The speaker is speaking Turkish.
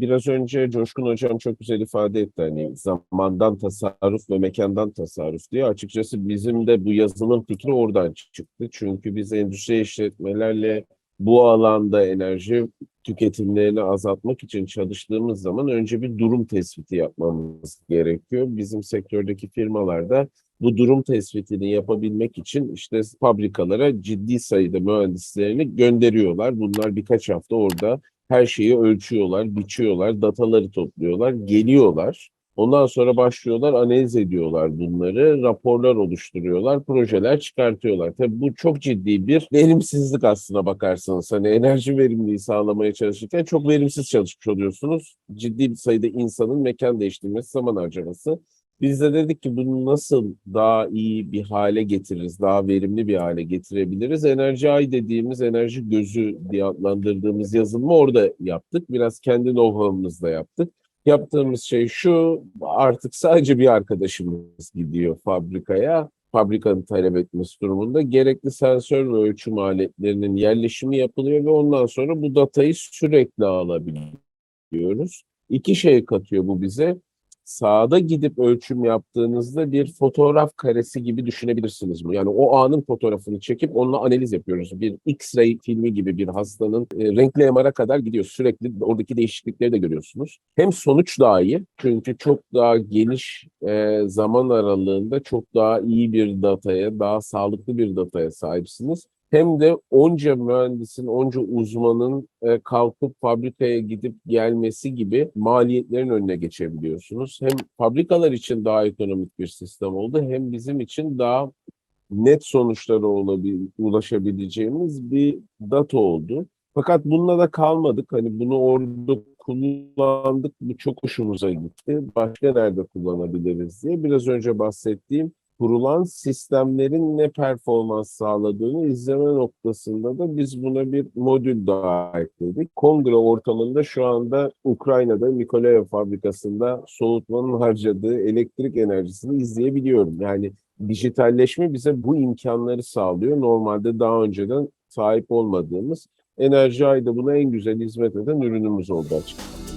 Biraz önce Coşkun Hocam çok güzel ifade etti hani zamandan tasarruf ve mekandan tasarruf diye. Açıkçası bizim de bu yazılım fikri oradan çıktı. Çünkü biz endüstri işletmelerle bu alanda enerji tüketimlerini azaltmak için çalıştığımız zaman önce bir durum tespiti yapmamız gerekiyor. Bizim sektördeki firmalarda bu durum tespitini yapabilmek için işte fabrikalara ciddi sayıda mühendislerini gönderiyorlar. Bunlar birkaç hafta orada her şeyi ölçüyorlar, biçiyorlar, dataları topluyorlar, geliyorlar. Ondan sonra başlıyorlar, analiz ediyorlar bunları, raporlar oluşturuyorlar, projeler çıkartıyorlar. Tabii bu çok ciddi bir verimsizlik aslına bakarsanız. Hani enerji verimliliği sağlamaya çalışırken çok verimsiz çalışmış oluyorsunuz. Ciddi bir sayıda insanın mekan değiştirmesi, zaman harcaması. Biz de dedik ki bunu nasıl daha iyi bir hale getiririz, daha verimli bir hale getirebiliriz? Enerji Ay dediğimiz enerji gözü diye adlandırdığımız yazılımı orada yaptık. Biraz kendi know-how'ımızla yaptık. Yaptığımız şey şu, artık sadece bir arkadaşımız gidiyor fabrikaya. Fabrikanın talep etmesi durumunda gerekli sensör ve ölçüm aletlerinin yerleşimi yapılıyor ve ondan sonra bu datayı sürekli alabiliyoruz. İki şey katıyor bu bize sahada gidip ölçüm yaptığınızda bir fotoğraf karesi gibi düşünebilirsiniz bunu. Yani o anın fotoğrafını çekip onunla analiz yapıyoruz. Bir X-ray filmi gibi bir hastanın e, renkli MR'a kadar gidiyor. Sürekli oradaki değişiklikleri de görüyorsunuz. Hem sonuç daha iyi çünkü çok daha geniş e, zaman aralığında çok daha iyi bir dataya, daha sağlıklı bir dataya sahipsiniz hem de onca mühendisin, onca uzmanın e, kalkıp fabrikaya gidip gelmesi gibi maliyetlerin önüne geçebiliyorsunuz. Hem fabrikalar için daha ekonomik bir sistem oldu hem bizim için daha net sonuçlara ulaşabileceğimiz bir data oldu. Fakat bununla da kalmadık. Hani bunu orada kullandık. Bu çok hoşumuza gitti. Başka nerede kullanabiliriz diye. Biraz önce bahsettiğim kurulan sistemlerin ne performans sağladığını izleme noktasında da biz buna bir modül daha ekledik. Kongre ortamında şu anda Ukrayna'da Mikolaev fabrikasında soğutmanın harcadığı elektrik enerjisini izleyebiliyorum. Yani dijitalleşme bize bu imkanları sağlıyor. Normalde daha önceden sahip olmadığımız Enerji Ay'da buna en güzel hizmet eden ürünümüz oldu açıkçası.